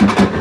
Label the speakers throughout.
Speaker 1: thank you.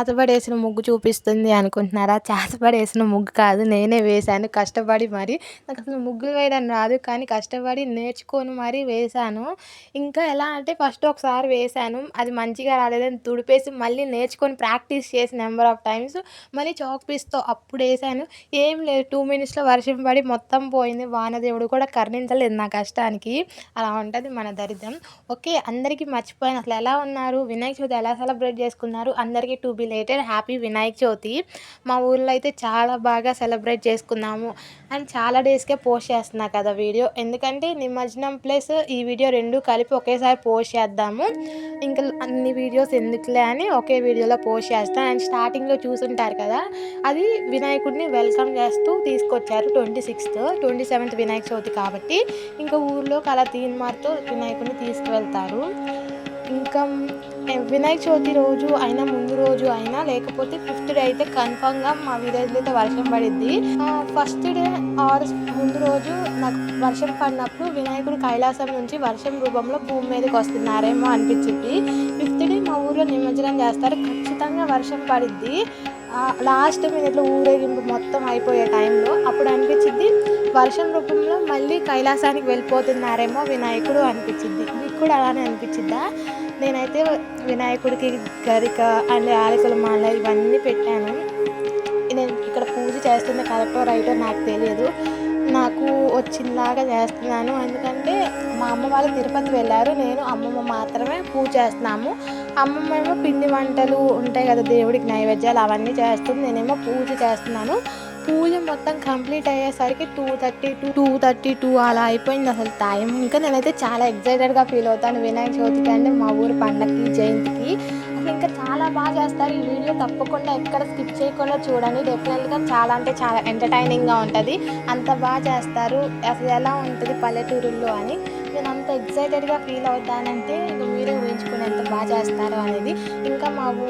Speaker 1: చేతబడేసిన ముగ్గు చూపిస్తుంది అనుకుంటున్నారా? చేతబడేసిన ముగ్గు కాదు నేనే వేశాను. కష్టపడి మరి. నాకు అసలు ముగ్గులు వేయడం రాదు కానీ కష్టపడి నేర్చుకొని మరీ వేశాను. ఇంకా ఎలా అంటే ఫస్ట్ ఒకసారి వేశాను. అది మంచిగా రాలేదని తుడిపేసి మళ్ళీ నేర్చుకొని ప్రాక్టీస్ చేసి నెంబర్ ఆఫ్ టైమ్స్ మళ్ళీ చాక్ పీస్తో అప్పుడు వేసాను ఏం లేదు టూ మినిట్స్లో వర్షం పడి మొత్తం పోయింది. వానదేవుడు కూడా కరుణించలేదు నా కష్టానికి. అలా ఉంటుంది మన దరిద్రం. ఓకే అందరికీ మర్చిపోయాను. అసలు ఎలా ఉన్నారు? వినాయక చవితి ఎలా సెలబ్రేట్ చేసుకున్నారు? అందరికీ to be related happy Vinayaka Chavithi మా ఊర్లో అయితే చాలా బాగా సెలబ్రేట్ చేసుకున్నాము. అండ్ చాలా డేస్కే పోస్ట్ చేస్తున్నా కదా వీడియో. ఎందుకంటే నిమజ్జనం ప్లస్ ఈ వీడియో రెండు కలిపి ఒకేసారి పోస్ట్ చేద్దాము. ఇంకా అన్ని వీడియోస్ ఎందుకులే అని ఒకే వీడియోలో పోస్ట్ చేస్తాను అండ్ స్టార్టింగ్లో చూసుంటారు కదా అది వినాయకుడిని వెల్కమ్ చేస్తూ తీసుకొచ్చారు twenty sixth twenty seventh Vinayaka Chavithi కాబట్టి. ఇంకా ఊర్లో అలా తీన్మార్తో వినాయకుడిని తీసుకువెళ్తారు. ఇంకా వినాయక చవితి రోజు అయినా ముందు రోజు అయినా లేకపోతే ఫిఫ్త్ డే అయితే కన్ఫామ్గా మా విలేజ్లో అయితే వర్షం పడిద్ది. ఫస్ట్ డే ఆర్ ముందు రోజు నాకు వర్షం పడినప్పుడు వినాయకుడు కైలాసం నుంచి వర్షం రూపంలో భూమి మీదకి వస్తున్నారేమో అనిపించింది ఫిఫ్త్ డే మా ఊర్లో నిమజ్జనం చేస్తారు. ఖచ్చితంగా వర్షం పడిద్ది. లాస్ట్ మినిట్లో ఊరేగింపు మొత్తం అయిపోయే టైంలో అప్పుడు అనిపించింది వర్షం రూపంలో మళ్ళీ కైలాసానికి వెళ్ళిపోతున్నారేమో వినాయకుడు అనిపించింది మీకు కూడా అలానే అనిపించిందా నేనైతే వినాయకుడికి గరిక అండ్ యాలకుల మాల ఇవన్నీ పెట్టాను. నేను ఇక్కడ పూజ చేస్తుంది కరెక్టో రైటో నాకు తెలియదు. నాకు వచ్చినలాగా చేస్తున్నాను. ఎందుకంటే మా అమ్మ వాళ్ళు తిరుపతి వెళ్ళారు. నేను అమ్మమ్మ మాత్రమే పూజ చేస్తున్నాము. అమ్మమ్మ ఏమో పిండి వంటలు ఉంటాయి కదా దేవుడికి నైవేద్యాలు అవన్నీ చేస్తుంది. నేనేమో పూజ చేస్తున్నాను. పూజ మొత్తం కంప్లీట్ అయ్యేసరికి two thirty two two thirty two అలా అయిపోయింది అసలు టైం ఇంకా నేనైతే చాలా ఎక్సైటెడ్గా ఫీల్ అవుతాను వినాయక చవితికి అంటే మా ఊరు పండగకి జయంతికి. అసలు ఇంకా చాలా బాగా చేస్తారు. ఈ వీడియో తప్పకుండా ఎక్కడ స్కిప్ చేయకుండా చూడండి. డెఫినెట్గా చాలా అంటే చాలా ఎంటర్టైనింగ్గా ఉంటుంది. అంత బాగా చేస్తారు. అసలు ఎలా ఉంటుంది పల్లెటూరుల్లో అని. నేను అంత ఎగ్జైటెడ్గా ఫీల్ అవుతానంటే ఇక మీరే ఊహించుకుని ఎంత బాగా చేస్తారు అనేది. ఇంకా మా ఊ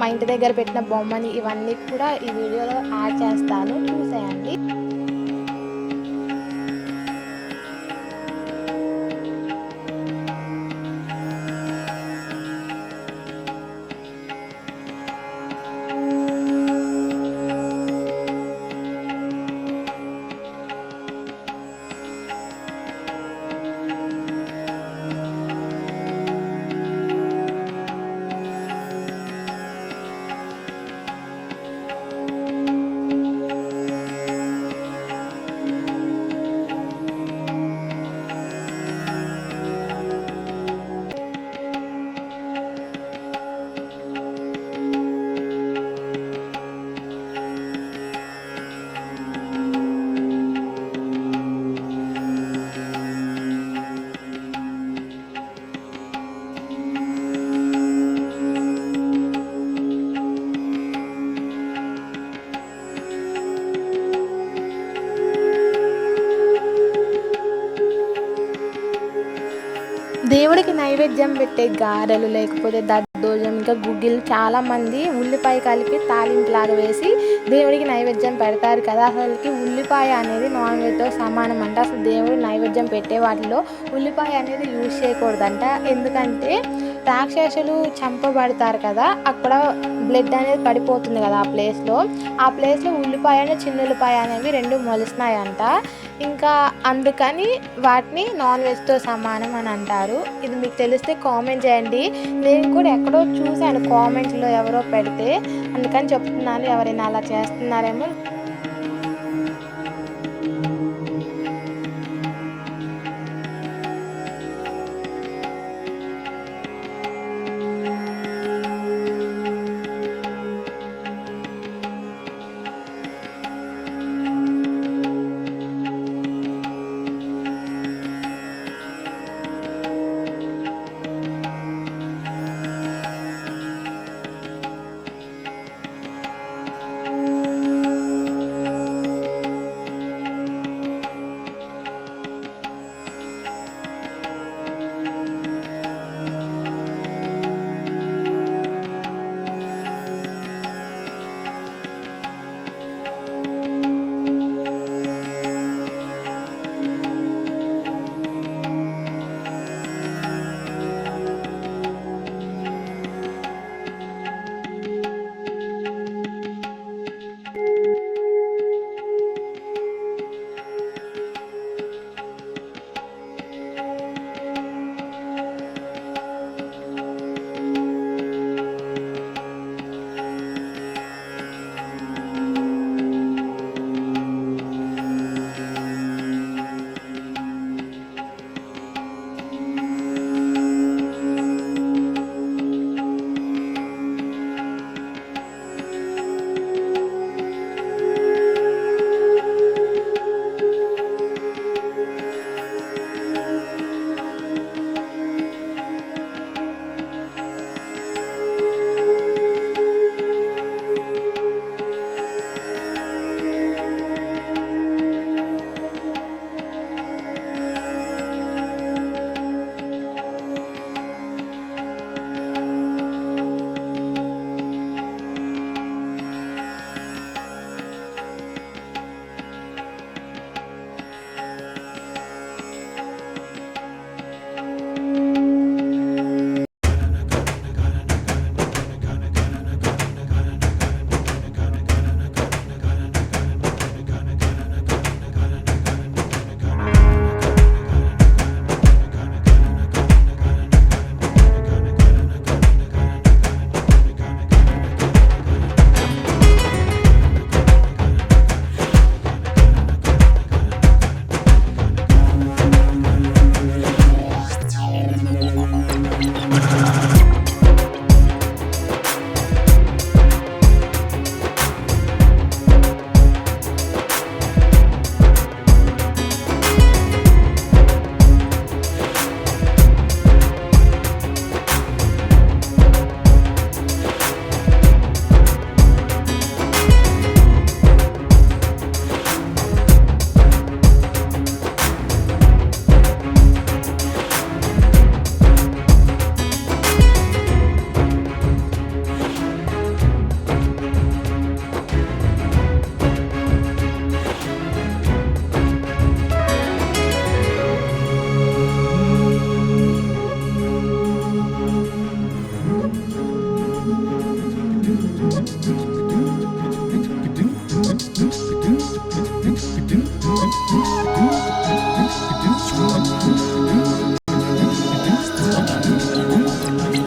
Speaker 1: మా ఇంటి దగ్గర పెట్టిన బొమ్మని ఇవన్నీ కూడా ఈ వీడియోలో యాడ్ చేస్తాను. చూసేయండి. నైవేద్యం పెట్టే గారెలు లేకపోతే దద్దోజం ఇంకా గుగ్గిలు చాలామంది ఉల్లిపాయ కలిపి తాలింపులాగా వేసి దేవుడికి నైవేద్యం పెడతారు కదా. అసలుకి ఉల్లిపాయ అనేది నాన్ వెజ్తో సమానం అంట. అసలు దేవుడు నైవేద్యం పెట్టే వాటిలో ఉల్లిపాయ అనేది యూజ్ చేయకూడదంట. ఎందుకంటే రాక్షసులు చంపబడతారు కదా అక్కడ బ్లడ్ అనేది పడిపోతుంది కదా ఆ ప్లేస్లో ఆ ప్లేస్లో ఉల్లిపాయ చిన్న ఉల్లిపాయ అనేవి రెండు మొలిసినాయంట. ఇంకా అందుకని వాటిని నాన్ వెజ్తో సమానం అని అంటారు. ఇది మీకు తెలిస్తే కామెంట్ చేయండి. నేను కూడా ఎక్కడో చూశాను కామెంట్స్లో ఎవరో పెడితే. అందుకని చెప్తున్నాను ఎవరైనా అలా చేస్తున్నారేమో.